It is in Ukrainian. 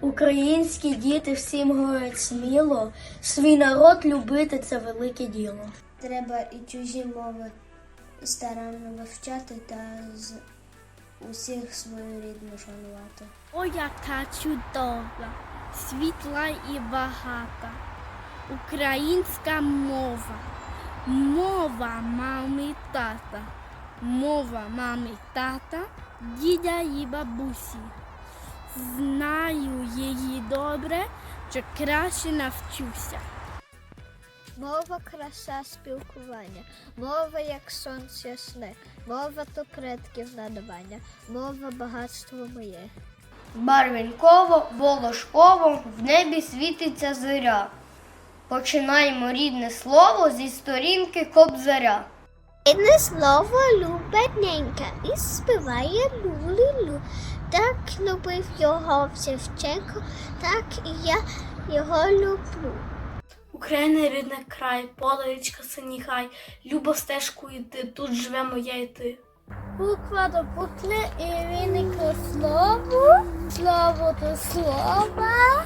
Українські діти всім говорять сміло, свій народ любити це велике діло. Треба і чужі мови старанно вивчати та з усіх свою рідну шанувати. О, яка чудова, світла і багата. Українська мова, мова мами тата, мова мами тата, дідя і бабусі. Знаю її добре, що краще навчуся. Мова краса спілкування, мова як сонце ясне, мова то предків надавання, мова багатство моє. Барвінково, волошково, в небі світиться зоря. Починаємо рідне слово зі сторінки кобзаря. Одне слово любененьке і співає лу-лі-лу. Так любив його Шевченко, так і я його люблю. Україна рідний край, поле річка синій гай, любо стежку йти, тут живе моя і ти. Буква до букви і виникло слово, слово до слова,